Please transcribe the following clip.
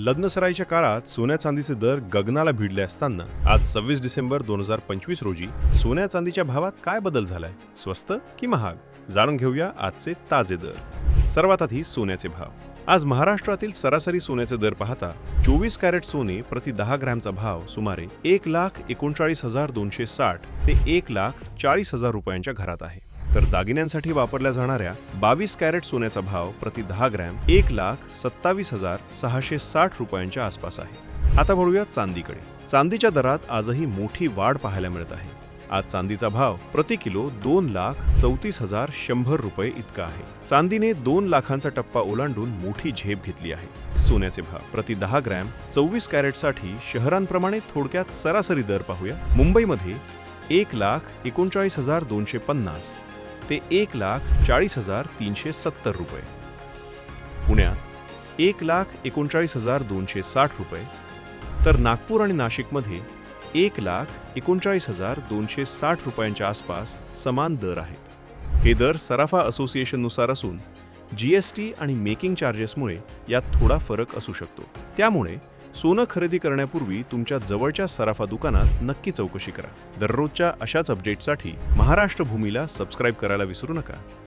लग्नसराईच्या काळात सोन्या चांदीचे दर गगनाला भिडले असताना आज सव्वीस डिसेंबर दोन हजार पंचवीस रोजी सोन्या चांदीच्या भावात काय बदल झालाय? स्वस्त की महाग? जाणून घेऊया आजचे ताजे दर. सर्वात आधी सोन्याचे भाव. आज महाराष्ट्रातील सरासरी सोन्याचे दर पाहता चोवीस कॅरेट सोने प्रति दहा ग्रॅमचा भाव सुमारे एक लाख एकोणचाळीस हजार दोनशे साठ ते एक लाख चाळीस हजार रुपयांच्या घरात आहे. तर दागिन्यांसाठी वापरल्या जाणाऱ्या बावीस कॅरेट सोन्याचा भाव प्रति दहा ग्रॅम एक लाख सत्तावीस हजार सहाशे साठ रुपयांच्या आसपास आहे. आता वळूया चांदीकडे. चांदीच्या दरात आजही मोठी वाढ पाहायला मिळत आहे. आज चांदीचा भाव प्रति किलो दोन लाख चौतीस हजार शंभर रुपये इतका आहे. चांदीने दोन लाखांचा टप्पा ओलांडून मोठी झेप घेतली आहे. सोन्याचे भाव प्रति दहा ग्रॅम चोवीस कॅरेटसाठी शहरांप्रमाणे थोडक्यात सरासरी दर पाहूया. मुंबईमध्ये एक लाख एकोणचाळीस हजार दोनशे पन्नास ते एक लाख चाळीस हजार तीनशे सत्तर रुपये. पुण्यात एक लाख एकोणचाळीस हजार दोनशे साठ रुपये तर नागपूर आणि नाशिकमध्ये एक लाख एकोणचाळीस हजार दोनशे साठ रुपयांच्या आसपास समान दर आहेत. हे दर सराफा असोसिएशननुसार असून जी एस टी आणि मेकिंग चार्जेसमुळे यात थोडा फरक असू शकतो. त्यामुळे सोनं खरेदी करण्यापूर्वी तुमच्या जवळच्या सराफा दुकानात नक्की चौकशी करा. दररोजच्या अशाच अपडेटसाठी महाराष्ट्र भूमीला सबस्क्राईब करायला विसरू नका.